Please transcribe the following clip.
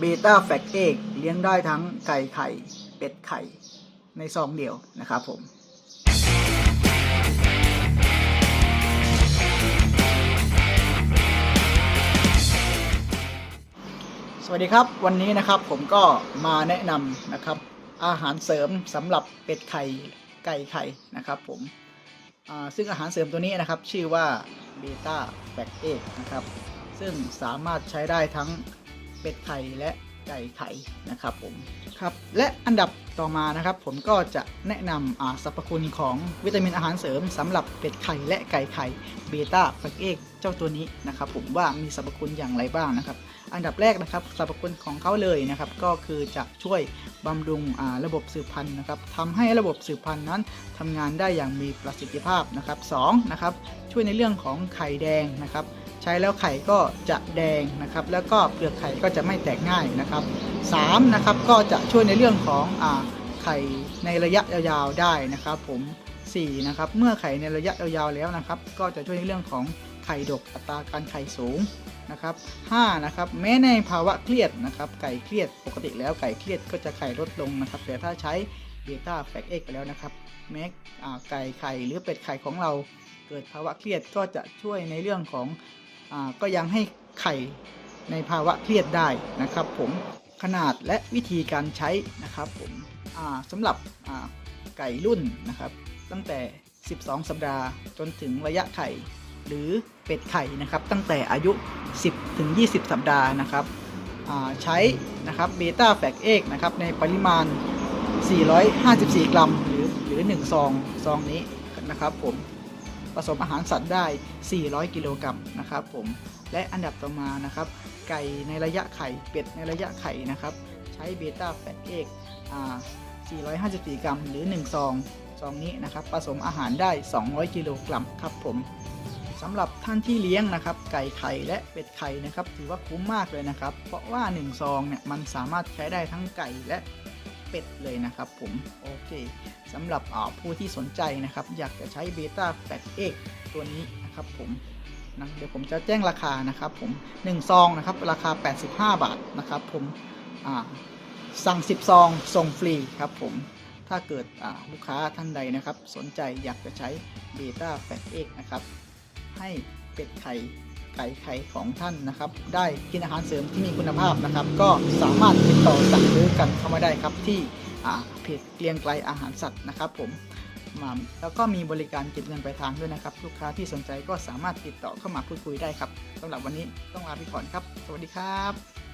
เบต้าแฟกเอกเลี้ยงได้ทั้งไก่ไข่ เป็ดไข่ ในซองเดียวนะครับผมสวัสดีครับวันนี้นะครับผมก็มาแนะนำนะครับอาหารเสริมสำหรับเป็ดไข่ไก่ไข่นะครับผมซึ่งอาหารเสริมตัวนี้นะครับชื่อว่าเบต้าแฟกเอกนะครับซึ่งสามารถใช้ได้ทั้ง เป็ดไข่และไก่ไข่นะครับผมครับและอันดับต่อมานะครับ ผมก็จะแนะนำอ่าสรรพคุณของวิตามินอาหารเสริมสำหรับเป็ดไข่และไก่ไข่เบต้าแฟกเอกเจ้าตัวนี้นะครับผมว่ามีสรรพคุณอย่างไรบ้างนะครับ อันดับแรกนะครับสรรพคุณของเขาเลยนะครับก็คือจะช่วยบำรุงระบบสืบพันธุ์นะครับทำให้ระบบสืบพันธุ์นั้นทำงานได้อย่างมีประสิทธิภาพนะครับสองนะครับช่วยในเรื่องของไข่แดงนะครับ ช้แล้วไข่ก็จะแดงนะครับ แล้วก็เปลือกไข่ก็จะไม่แตกง่ายนะครับ3นะครับก็จะช่วยในเรื่องของอไข่ในระยะยาวๆได้นะครับ ผม4นะครับเมื่อไข่ในระยะยาวๆแล้วนะครับ ก็จะช่วยในเรื่องของไข่ดกอัตราการไข่สูงนะครับ5นะครับแม้ในภาวะเครียดนะครับไก่เครียดปกติแล้วไก่เครียดก็จะไข่ลดลงนะครับ แต่ถ้าใช้เบต้าแฟกเอ็กไปแล้วนะครับแม้ไก่ไข่หรือเป็ดไข่ของเราเกิดภาวะเครียดก็จะช่วยในเรื่องของ ก็ยังให้ไข่ในภาวะเครียดได้นะครับ ผมขนาดและวิธีการใช้นะครับผมสำหรับไก่รุ่นนะครับ ตั้งแต่ 12 สัปดาห์จนถึงระยะไข่ หรือเป็ดไข่นะครับ ตั้งแต่อายุ 10 ถึง 20 สัปดาห์นะครับใช้นะครับเบต้าแฟกเอกนะครับในปริมาณ 454 กรัม หรือหรือ 1 ซอง ซองนี้นะครับผม ผสมอาหารสัตว์ได้ 400 กิโลกรัมนะครับผมและอันดับต่อมานะครับ ไก่ในระยะไข่เป็ดในระยะไข่นะครับ ใช้เบต้าแฟตเอกอ่า454 กรัม หรือ 1 ซองซองนี้นะครับผสมอาหารได้ 200 กิโลกรัมครับผมสำหรับท่านที่เลี้ยงนะครับ ไก่ไข่และเป็ดไข่นะครับ ถือว่าคุ้มมากเลยนะครับ เพราะว่า 1 ซองเนี่ยมันสามารถใช้ได้ทั้งไก่และ เป็ดเลยนะครับผม โอเคสำหรับผู้ที่สนใจนะครับ อยากจะใช้เบต้าแฟตเอกตัวนี้นะครับผมนะเดี๋ยวผมจะแจ้งราคานะครับผม1ซองนะครับราคา 85 บาทนะครับผมสั่ง 10 ซองส่งฟรีครับผมถ้าเกิดลูกค้าท่านใดนะครับ สนใจอยากจะใช้เบต้าแฟเอกนะครับให้เป็ดไข่ ไก่ไข่ของท่านนะครับ ได้กินอาหารเสริมที่มีคุณภาพนะครับ ก็สามารถติดต่อสั่งซื้อกันเข้ามาได้ครับที่เพจเกรียงไกลอาหารสัตว์นะครับผมมาแล้วก็มีบริการเก็บเงินปลายทางด้วยนะครับ ลูกค้าที่สนใจก็สามารถติดต่อเข้ามาพูดคุยได้ครับสำหรับวันนี้ต้องลาไปก่อนครับ สวัสดีครับ